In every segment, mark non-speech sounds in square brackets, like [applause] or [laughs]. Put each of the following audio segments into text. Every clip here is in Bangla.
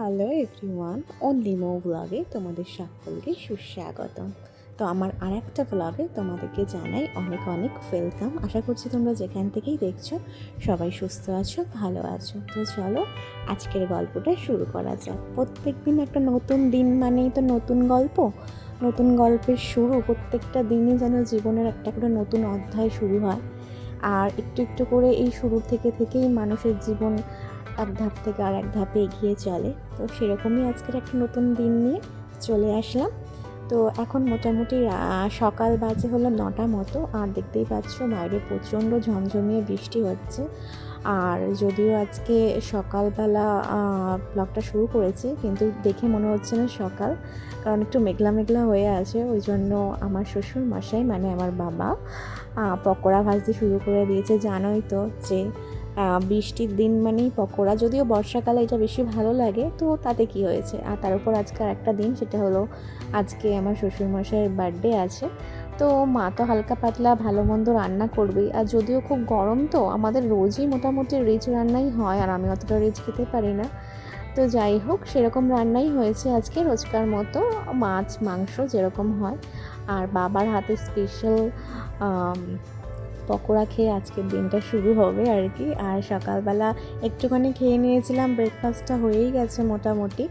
হ্যালো এভরিওয়ান অনলি মো ব্লগে তোমাদের সকলকে সুস্বাগতম। তো আমার আর একটা ব্লগে তোমাদেরকে জানাই অনেক অনেক ওয়েলকাম আশা করছি তোমরা যেখান থেকেই দেখছ, সবাই সুস্থ আছো, ভালো আছো। তো চলো আজকের গল্পটা শুরু করা যাক। প্রত্যেক দিন একটা নতুন দিন মানেই তো নতুন গল্প। নতুন গল্পের শুরু প্রত্যেকটা দিনই যেন জীবনের একটা করে নতুন অধ্যায় শুরু হয়। আর একটু একটু করে এই শুরু থেকে থেকেই মানুষের জীবন এক ধাপ থেকে আর এক ধাপে এগিয়ে চলে। তো সেরকমই আজকের একটা নতুন দিন নিয়ে চলে আসলাম। তো এখন মোটামুটি সকাল বাজে হলো নটা মতো। আর দেখতেই পাচ্ছ, বাইরে প্রচণ্ড ঝমঝমিয়ে বৃষ্টি হচ্ছে। আর যদিও আজকে সকালবেলা ব্লগটা শুরু করেছি, কিন্তু দেখে মনে হচ্ছে না সকাল। কারণ একটু মেঘলা মেঘলা হয়ে আছে। ওই জন্য আমার শ্বশুর মশাই মানে আমার বাবা পকোড়া ভাজতে শুরু করে দিয়েছে, জানোই তো যে বৃষ্টির দিন মানেই পকোড়া। যদিও বর্ষাকালে এটা বেশি ভালো লাগে, তো তাতে কি হয়েছে? আর তার উপর আজকে একটা দিন, সেটা হলো আজকে আমার শ্বশুরমশাইয়ের বার্থডে আছে। তো মা তো হালকা পাতলা ভালো মন্দ রান্না করবেই। আর যদিও খুব গরম তো, আমাদের রোজই মোটামুটি রিচ রান্নাই হয়, আর আমি অতটা রিচ খেতে পারি না। তো যাই হোক, সেরকম রান্নাই হয়েছে আজকে রোজকার মতো। মাছ, মাংস যেরকম হয়। আর বাবার হাতে স্পেশাল পকোড়া খেয়ে আজকের দিনটা শুরু হবে আর কি। আর সকালবেলা একটুখানি খেয়ে নিয়েছিলাম ব্রেকফাস্টটা হয়েই গেছে মোটামুটি।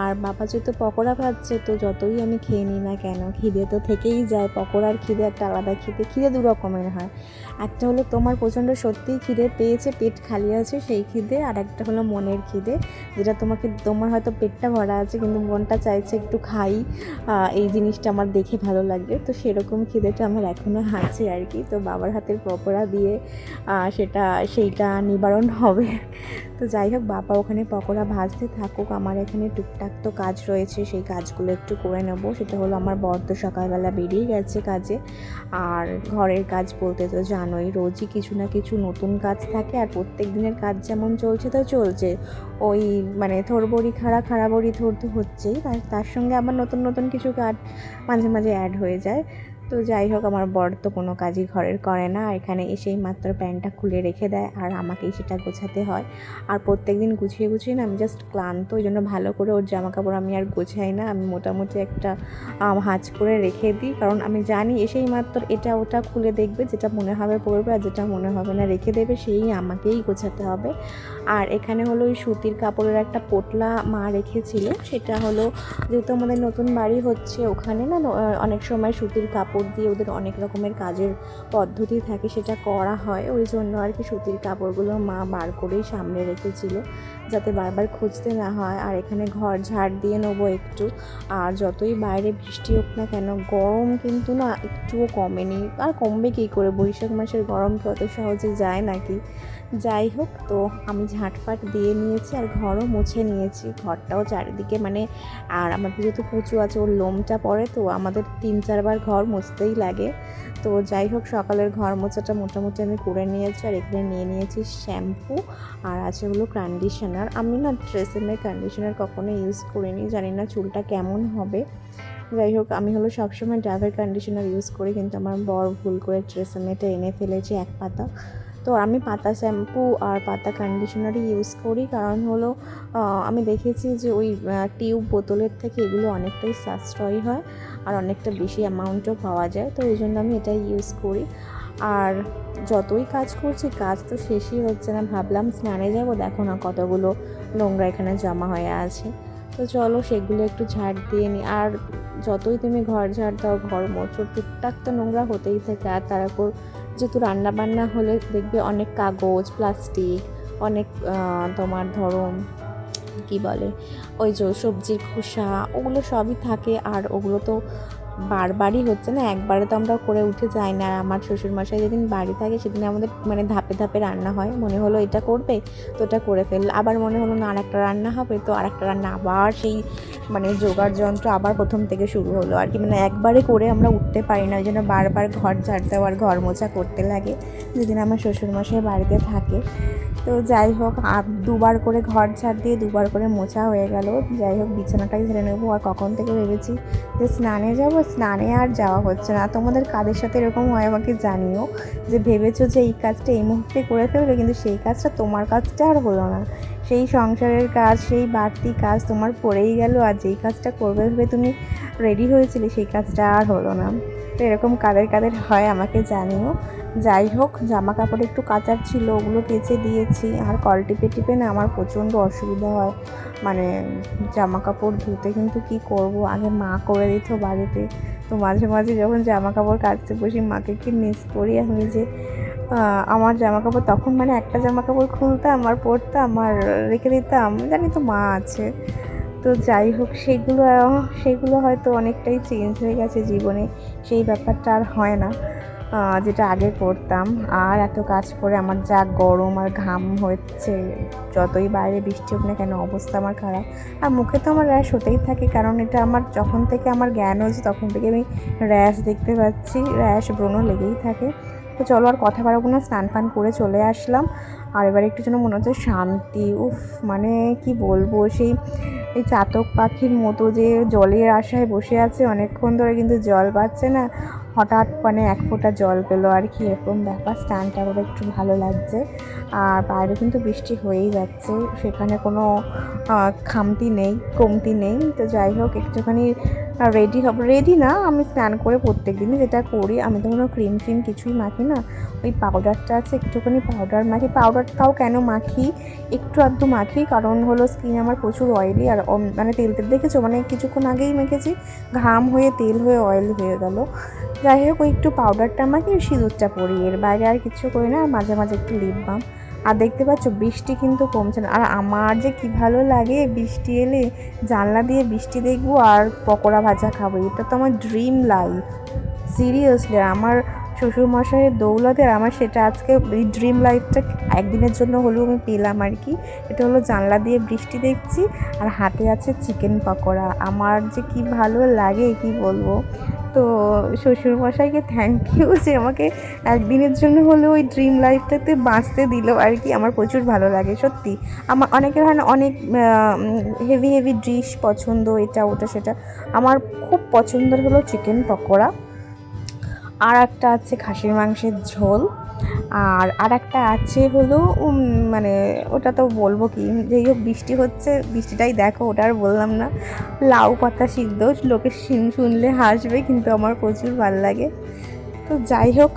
আর বাবা যেহেতু পকোড়া খাচ্ছে তো যতই আমি খেয়ে নিই না কেন, খিদে তো থেকেই যায়। পকোড়ার খিদে একটা আলাদা খিদে খিদে দু রকমের হয়। একটা হলো তোমার প্রচণ্ড সত্যিই খিদে পেয়েছে, পেট খালি আছে সেই খিদে, আর একটা হলো মনের খিদে, যেটা তোমাকে, তোমার হয়তো পেটটা ভরা আছে, কিন্তু মনটা চাইছে একটু খাই। এই জিনিসটা আমার দেখে ভালো লাগবে। তো সেরকম খিদেটা আমার এখনও আছে আর কি। তো বাবার হাতের পকোড়া দিয়ে সেটা, সেইটা নিবারণ হবে। তো যাই হোক, বাবা ওখানে পকোড়া ভাজতে থাকুক। আমার এখানে টুকটাক তো কাজ রয়েছে, সেই কাজগুলো একটু করে নেব। সেটা হলো আমার বর তো সকালবেলা বেরিয়ে গেছে কাজে। আর ঘরের কাজ বলতে তো জানোই, রোজই কিছু না কিছু নতুন কাজ থাকে। আর প্রত্যেক দিনের কাজ যেমন চলছে, তো চলছে। ওই মানে থোরবড়ি খাড়া খাড়া বড়ি থোর তো হচ্ছেই। তার তার সঙ্গে আবার নতুন নতুন কিছু কাজ মাঝে মাঝে অ্যাড হয়ে যায়। তো যাই হোক, আমার বর তো কোনো কাজই ঘরের করে না। এখানে এসেই মাত্র প্যান্টটা খুলে রেখে দেয় আর আমাকেই সেটা গোছাতে হয়। আর প্রত্যেক দিন গুছিয়ে গুছিয়ে না, আমি জাস্ট ক্লান্ত, ওই জন্য ভালো করে ওর জামা কাপড় আমি আর গোছাই না। আমি মোটামুটি একটা হাঁচ করে রেখে দিই। কারণ আমি জানি এসেই মাত্র এটা ওটা খুলে দেখবে, যেটা মনে হবে পড়বে আর যেটা মনে হবে না রেখে দেবে, সেই আমাকেই গোছাতে হবে। আর এখানে হলো ওই সুতির কাপড়ের একটা পোটলা মা রেখেছিল। সেটা হলো, যেহেতু আমাদের নতুন বাড়ি হচ্ছে ওখানে না অনেক সময় সুতির কাপড় দিয়ে ওদের অনেক রকমের কাজের পদ্ধতি থাকে, সেটা করা হয়। ওই জন্য আর কি সুতির কাপড়গুলো মা বার করেই সামনে রেখেছিল, যাতে বারবার খুঁজতে না হয়। আর এখানে ঘর ঝাড় দিয়ে নেব একটু। আর যতই বাইরে বৃষ্টি হোক না কেন, গরম কিন্তু না, একটুও কমেনি। আর কমবে কী করে? বৈশাখ মাসের গরম কি অত সহজে যায় নাকি? যাই হোক, তো আমি ঝাঁটফাট দিয়ে নিয়েছি আর ঘরও মুছে নিয়েছি। ঘরটাও চারিদিকে মানে আর আমাদের যেহেতু কুচু আছে, ওর লোমটা পড়ে, তো আমাদের তিন চারবার ঘর মুছতেই লাগে। তো যাই হোক, সকালের ঘর মোছাটা মোটামুটি আমি করে নিয়েছি আর এখানে নিয়ে নিয়েছি শ্যাম্পু আর আছে হলো কন্ডিশনার আমি না ট্রেসেমের কন্ডিশনার কখনো ইউজ করিনি, জানি না চুলটা কেমন হবে। যাই হোক, আমি হলো সবসময় ডাবের কন্ডিশনার ইউজ করি, কিন্তু আমার বর ভুল করে ট্রেসেমেটা এনে ফেলেছি এক পাতা। তো আমি পাতা শ্যাম্পু আর পাতা কন্ডিশনারই ইউজ করি। কারণ হলো আমি দেখেছি যে ওই টিউব বোতলের থেকে এগুলো অনেকটাই সাশ্রয়ী হয় আর অনেকটা বেশি অ্যামাউন্টও পাওয়া যায়। তো ওই জন্য আমি এটাই ইউজ করি। আর যতই কাজ করছি, কাজ তো শেষই হচ্ছে না। ভাবলাম স্নানে যাব, দেখো না কতগুলো নোংরা এখানে জমা হয়ে আছে। তো চলো সেগুলো একটু ঝাড় দিয়ে নিই আর যতই তুমি ঘর ঝাড় দাও, ঘর মোচো টুকটাক তো নোংরা হতেই থাকে। আর তার উপর যেহেতু রান্নাবান্না হলে দেখবে অনেক কাগজ প্লাস্টিক অনেক তোমার ধরো, কি বলে, ওই যে সবজির খোসা, ওগুলো সবই থাকে আর ওগুলো তো বারবারই হচ্ছে না একবারে তো আমরা করে উঠে যাই না। আর আমার শ্বশুরমশাই যেদিন বাড়ি থাকে সেদিন আমাদের মানে ধাপে ধাপে রান্না হয়। মনে হলো এটা করবে, তো ওটা করে ফেলল আবার মনে হলো না, আরেকটা রান্না হবে, তো আরেকটা রান্না আবার সেই মানে জোগাড় যন্ত্র আবার প্রথম থেকে শুরু হলো। আর কি মানে একবারে করে আমরা উঠতে পারি না, ওই জন্য বারবার ঘর ঝাড় দেওয়ার ঘর মোছা করতে লাগে। যেদিন আমার শ্বশুরমশাই বাড়িতে থাকে তো যাই হোক দুবার করে ঘর ছাড় দিয়ে দুবার করে মোছা হয়ে গেল। যাই হোক, বিছানাটাই ঝেড়ে নেব। আর কখন থেকে ভেবেছি যে স্নানে যাব, স্নানে আর যাওয়া হচ্ছে না। তোমাদের কাদের সাথে এরকম হয় আমাকে জানিও। যে ভেবেছো যে এই কাজটা এই মুহূর্তে করে ফেলবে, কিন্তু সেই কাজটা তোমার কাজটা আর হলো না। সেই সংসারের কাজ, সেই বাড়তি কাজ তোমার পড়েই গেল। আর যেই কাজটা করবে, ভেবে তুমি রেডি হয়েছিলে, সেই কাজটা আর হলো না। তো এরকম কাদের কাদের হয় আমাকে জানিও। যাই হোক জামা কাপড় একটু কাচার ছিল, ওগুলো কেচে দিয়েছি। আর কল টিপে টিপে না আমার প্রচণ্ড অসুবিধা হয়। মানে জামা কাপড় ধুতে কিন্তু কি করব? আগে মা করে দিত বাড়িতে। তো মাঝে মাঝে যখন জামা কাপড় কাচতে বসি, মাকে কি মিস করি আমি যে আমার জামা কাপড় তখন মানে একটা জামা কাপড় খুলতাম আর পরতাম আর রেখে দিতাম। জানি তো মা আছে। তো যাই হোক, সেগুলো সেগুলো হয়তো অনেকটাই চেঞ্জ হয়ে গেছে জীবনে। সেই ব্যাপারটা আর হয় না। যেটা আগে করতাম। আর এত কাজ করে আমার যা গরম আর ঘাম হচ্ছে, যতই বাইরে বৃষ্টি হোক না কেন অবস্থা আমার খারাপ। আর মুখে তো আমার র্যাশ হতেই থাকে, কারণ এটা আমার যখন থেকে আমার জ্ঞান হয়েছে তখন থেকে আমি র্যাশ দেখতে পাচ্ছি। র্যাশ ব্রণ লেগেই থাকে। তো চলো আর কথা বাড়াবো না, স্নান ফান করে চলে আসলাম। আর এবার একটু যেন মনে হচ্ছে শান্তি। উফ মানে কি বলব, সেই এই চাতক পাখির মতো যে জলের আশায় বসে আছে, অনেকক্ষণ ধরে কিন্তু জল পাচ্ছে না। হঠাৎ মানে এক ফোঁটা জল পেল আর কি, এরকম ব্যাপার স্ট্যান্ডটা করে একটু ভালো লাগছে। আর বাইরে কিন্তু বৃষ্টি হয়েই যাচ্ছে, সেখানে কোনো খামতি নেই, কমতি নেই। তো যাই হোক, একটুখানি রেডি হব। রেডি না, আমি স্নান করে প্রত্যেক দিনই যেটা করি, আমি তো কোনো ক্রিম ফ্রিম কিছুই মাখি না। ওই পাউডারটা আছে, একটুখানি পাউডার মাখি। পাউডারটাও কেন মাখি? একটু আধটু মাখি, কারণ হলো স্কিন আমার প্রচুর অয়েলি আর মানে তেল তেল দেখেছ? মানে কিছুক্ষণ আগেই মেখেছি, ঘাম হয়ে, তেল হয়ে অয়েল হয়ে গেল। যাই হোক, ওই একটু পাউডারটা মাখি সিঁদুরটা পরি। এর বাইরে আর কিছু করি না মাঝে মাঝে একটু লিপ বাম আর দেখতে পাচ্ছ বৃষ্টি কিন্তু কমছে না। আর আমার যে কি ভালো লাগে, বৃষ্টি এলে জানলা দিয়ে বৃষ্টি দেখব আর পকোড়া ভাজা খাব। এটা তো আমার ড্রিম লাইফ সিরিয়াসলি আমার শ্বশুরমশাইয়ের দৌলতে আর আমার সেটা আজকে এই ড্রিম লাইফটা একদিনের জন্য হলেও আমি পেলাম আর কি। এটা হলো জানলা দিয়ে বৃষ্টি দেখছি আর হাতে আছে চিকেন পকোড়া। আমার যে কি ভালো লাগে কি বলব? তো শ্বশুরমশাইকে থ্যাংক ইউ যে আমাকে একদিনের জন্য হলেও ওই ড্রিম লাইফটাতে বাঁচতে দিল আর কি। আমার প্রচুর ভালো লাগে, সত্যি। আমার অনেকের হয় না, অনেক হেভি হেভি ডিশ পছন্দ, এটা, ওটা, সেটা। আমার খুব পছন্দের হলো চিকেন পকোড়া। আর একটা আছে খাসির মাংসের ঝোল। আর আর একটা আছে হলো মানে ওটা তো বলব কি, যেই হোক বৃষ্টি হচ্ছে, বৃষ্টিটাই দেখো, ওটা আর বললাম না। লাউ পাতা সিদ্ধ, লোকের শিম শুনলে হাসবে, কিন্তু আমার প্রচুর ভালো লাগে। তো যাই হোক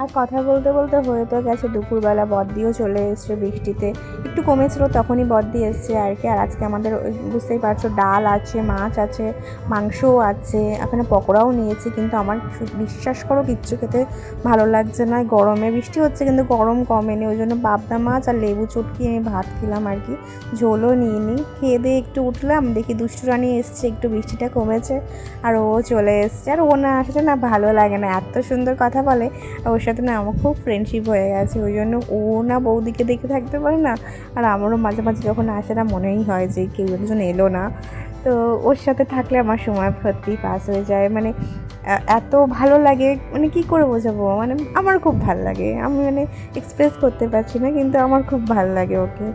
আর কথা বলতে বলতে হয়ে তো গেছে, দুপুরবেলা বদ্দিও চলে এসছে বৃষ্টিতে। একটু কমেছিল, তখনই বদ্দি এসছে আর কি। আর আজকে আমাদের বুঝতেই পারছ, ডাল আছে, মাছ আছে, মাংসও আছে, এখানে পকোড়াও নিয়েছি, কিন্তু আমার বিশ্বাস করো কিচ্ছু খেতে ভালো লাগছে না। গরমে বৃষ্টি হচ্ছে, কিন্তু গরম কমেনি, ওই জন্য পাবদা মাছ আর লেবু চটকি আমি ভাত খেলাম আর কি। ঝোলও নিয়ে নিই খেয়ে দিয়ে একটু উঠলাম, দেখি দুষ্টু রানী এসছে, একটু বৃষ্টিটা কমেছে, আর ও চলে এসছে। আর ও না আসলে না ভালো লাগে না, এত সুন্দর কথা বলে ওর সাথে না আমার খুব ফ্রেন্ডশিপ হয়ে গেছে, ওই জন্য ও না বৌদিকে দেখে থাকতে পারে না। আর আমারও মাঝে মাঝে যখন আসে না মনেই হয় যে কেউ একজন এলো না। তো ওর সাথে থাকলে আমার সময় সত্যি পাস হয়ে যায়। মানে এত ভালো লাগে মানে কি করে বোঝাবো? মানে আমার খুব ভালো লাগে। আমি মানে এক্সপ্রেস করতে পারছি না, কিন্তু আমার খুব ভালো লাগে ওকে।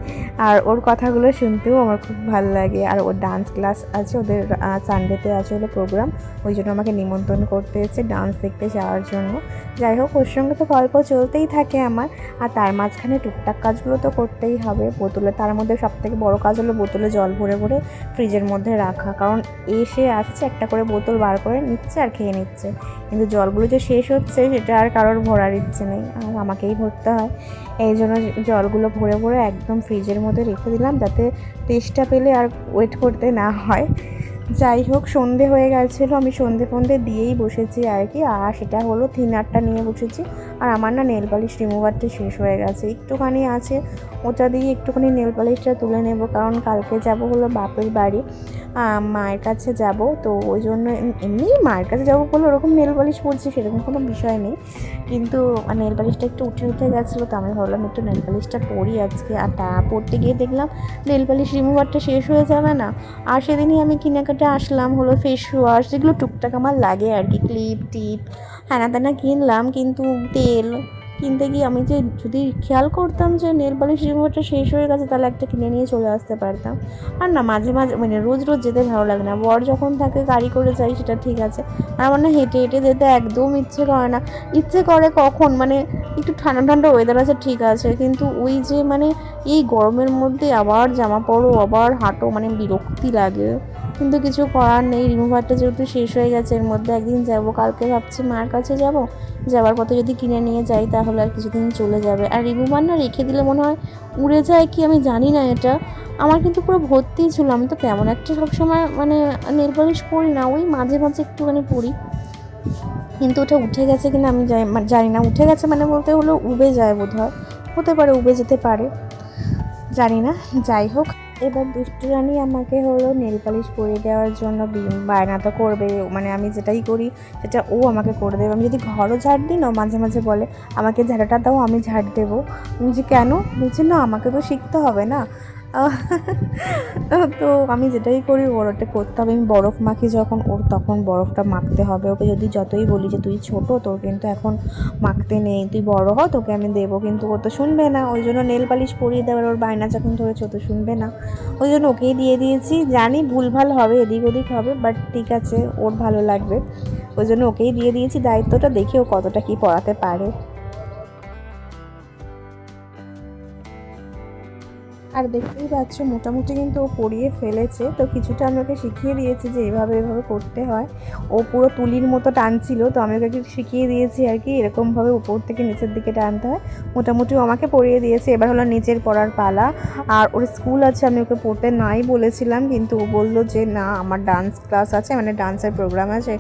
আর ওর কথাগুলো শুনতেও আমার খুব ভালো লাগে। আর ওর ডান্স ক্লাস আছে, ওদের সানডেতে আছে হলো প্রোগ্রাম ওই জন্য আমাকে নিমন্ত্রণ করতে এসেছে ডান্স দেখতে যাওয়ার জন্য। যাই হোক, ওর সঙ্গে তো গল্প চলতেই থাকে আমার। আর তার মাঝখানে টুকটাক কাজগুলো তো করতেই হবে। বোতলে, তার মধ্যে সবথেকে বড় কাজ হলো বোতলে জল ভরে ভরে ফ্রিজের মধ্যে রাখা। কারণ এসে আসছে, একটা করে বোতল বার করে নিচ্ছে আর খেয়ে নিচ্ছে। কিন্তু জলগুলো যে শেষ হচ্ছে সেটা আর কারোর ভরার ইচ্ছে নেই, আর আমাকেই ভরতে হয়। এই জন্য জলগুলো ভরে ভরে একদম ফ্রিজের মধ্যে রেখে দিলাম যাতে টেস্টটা পেলে আর ওয়েট করতে না হয়। যাই হোক, সন্ধে হয়ে গেছিল, আমি সন্ধে ফন্ধে দিয়েই বসেছি আর কি, আর সেটা হলো থিনারটা নিয়ে বসেছি। আর আমার না নেল পালিশ রিমুভারটা শেষ হয়ে গেছে। একটুখানি আছে, ওটা দিয়ে একটুখানি নেল পালিশটা তুলে নেব, কারণ কালকে যাব হলো বাপের বাড়ি মায়ের কাছে যাব, তো ওই জন্য এমনি মায়ের কাছে যাব বলে ওরকম নেল পালিশ পরছি, সেরকম কোনো বিষয় নেই। কিন্তু নেল পালিশটা একটু উঠে উঠে গেছিল, তো আমি ভাবলাম একটু নেল পালিশটা পরি আজকে। আর তা পরতে গিয়ে দেখলাম নেল পালিশ রিমুভারটা শেষ হয়ে যাবে না। আর সেদিনই আমি কেনাকাটা আসলাম, হলো ফেস ওয়াশ যেগুলো টুকটাক আমার লাগে আর কি ক্লিপ টিপ হ্যানা ত্যানা কিনলাম, কিন্তু তেল কিনতে গিয়ে আমি যে যদি খেয়াল করতাম যে নেল পালিশ রিমুভারটা শেষ হয়ে গেছে, তাহলে একটা কিনে নিয়ে চলে আসতে পারতাম। আর না, মাঝে মাঝে মানে রোজ রোজ যেতে ভালো লাগে না। বর যখন থাকে, গাড়ি করে যাই সেটা ঠিক আছে। আর আমার না হেঁটে হেঁটে যেতে একদম ইচ্ছে করে না। ইচ্ছে করে কখন? মানে একটু ঠান্ডা ঠান্ডা ওয়েদার আছে, ঠিক আছে। কিন্তু ওই যে মানে এই গরমের মধ্যে আবার জামা পরো, আবার হাঁটো মানে বিরক্তি লাগে। কিন্তু কিছু করার নেই রিমুভারটা যেহেতু শেষ হয়ে গেছে, এর মধ্যে একদিন যাব। কালকে ভাবছি মার কাছে যাব, যাওয়ার পথে যদি কিনে নিয়ে যাই তাহলে আর কিছুদিন চলে যাবে। আর রিমুভার না রেখে দিলে মনে হয় উড়ে যায় কি আমি জানি না এটা। আমার কিন্তু পুরো ভর্তি ছিল, আমি তো তেমন একটা সবসময় মানে নেল পরি না, ওই মাঝে মাঝে একটুখানি পরি কিন্তু ওটা উঠে গেছে কিনা আমি মানে জানি না, উঠে গেছে মানে বলতে হলো উবে যায় বোধ হয় হতে পারে, উবে যেতে পারে। জানি না, যাই হোক। এবার দুষ্টু রানী আমাকে হলো নেল পালিশ পরিয়ে দেওয়ার জন্য বায়না তো করবে মানে আমি যেটাই করি সেটা ও আমাকে করে দেবে। আমি যদি ঘরও ঝাড় দিই না মাঝে মাঝে বলে, আমাকে ঝাড়াটা দাও, আমি ঝাড় দেবো। যে কেন? বলছি, না, আমাকে তো শিখতে হবে না। [laughs] তো আমি যেটাই করি ওর ওটা করতে হবে। আমি বরফ মাখি যখন ওর, তখন বরফটা মাখতে হবে। ওকে যদি যতই বলি যে, তুই ছোট, তোর কিন্তু এখন মাখতে নেই। তুই বড় হ, তোকে আমি দেবো। কিন্তু ও তো শুনবে না। ওই জন্য নেল পালিশ পরিয়ে দেওয়ার ওর বায়না যখন ধরেছে, ও তো শুনবে না। ওই জন্য ওকেই দিয়ে দিয়েছি। জানি ভুলভাল হবে, এদিক ওদিক হবে বাট ঠিক আছে, ওর ভালো লাগবে। ওই জন্য ওকেই দিয়ে দিয়েছি। দায়িত্বটা দেখে ও কতটা কী পড়াতে পারে। আর দেখতেই পাচ্ছ, মোটামুটি কিন্তু ও পড়িয়ে ফেলেছে। তো কিছুটা আমি ওকে শিখিয়ে দিয়েছি যে এভাবে এভাবে করতে হয়। ও পুরো তুলির মতো টানছিল, তো আমি ওকে শিখিয়ে দিয়েছি আর কি, এরকমভাবে উপর থেকে নিচের দিকে টানতে হয়। মোটামুটি আমাকে পড়িয়ে দিয়েছে, এবার হলো নিচের পড়ার পালা। আর ওর স্কুল আছে, আমি ওকে পড়তে নাই বলেছিলাম, কিন্তু ও বলল যে, না, আমার ডান্স ক্লাস আছে মানে ডান্সের প্রোগ্রাম আছে,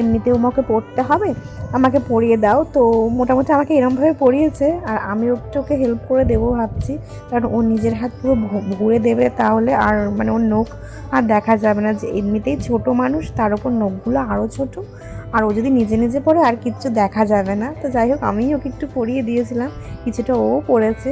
এমনিতেও আমাকে পড়তে হবে, আমাকে পড়িয়ে দাও। তো মোটামুটি আমাকে এরমভাবে পড়িয়েছে, আর আমি একটু ওকে হেল্প করে দেবো ভাবছি, কারণ ও নিজের হাত পুরো ঘুরে দেবে তাহলে আর মানে ওর নখ আর দেখা যাবে না যে এমনিতেই ছোট মানুষ, তার ওপর নখগুলো আরও ছোট। আর ও যদি নিজে নিজে পড়ে আর কিচ্ছু দেখা যাবে না। তো যাই হোক আমি ওকে একটু পড়িয়ে দিয়েছিলাম। কিছুটা ও পড়েছে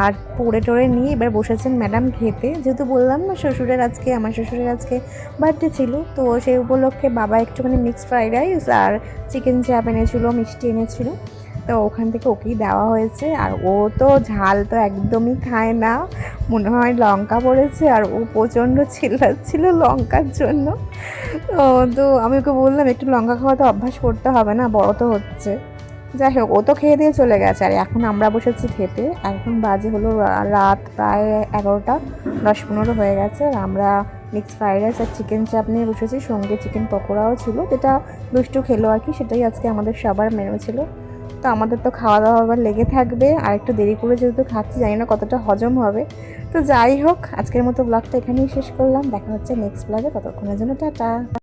আর পড়ে টড়ে নিয়ে এবার বসেছেন ম্যাডাম খেতে। যেহেতু বললাম না, শ্বশুরের আজকে, আমার শ্বশুরের আজকে বার্থডে ছিল। তো সেই উপলক্ষে বাবা একটুখানি মিক্সড ফ্রাইড রাইস আর চিকেন চাপ এনেছিলো, মিষ্টি এনেছিল। তো ওখান থেকে ওকেই দেওয়া হয়েছে। আর ও তো ঝাল তো একদমই খায় না। মনে হয় লঙ্কা পড়েছে আর ও প্রচণ্ড চিল্লাচ্ছিল লঙ্কার জন্য। তো আমি ওকে বললাম, একটু লঙ্কা খাওয়া তো অভ্যাস করতে হবে না, বড় তো হচ্ছে। যাই হোক, ও তো খেয়ে দিয়ে চলে গেছে। আর এখন আমরা বসেছি খেতে। এখন বাজে হলো রাত প্রায় এগারোটা, দশ পনেরো হয়ে গেছে। আর আমরা মিক্স ফ্রাইড রাইস আর চিকেন চাপ নিয়ে বসেছি। সঙ্গে চিকেন পকোড়াও ছিল, যেটা দুষ্টু খেলো আর কি, সেটাই আজকে আমাদের সবার মেনু ছিল। তো আমাদের তো খাওয়া দাওয়া আবার লেগে থাকবে। আর একটু দেরি করে যেহেতু খাচ্ছি, জানি না কতটা হজম হবে। তো যাই হোক, আজকের মতো ব্লগটা এখানেই শেষ করলাম। দেখা হচ্ছে নেক্সট ব্লগে ততক্ষণের জন্য টাটা।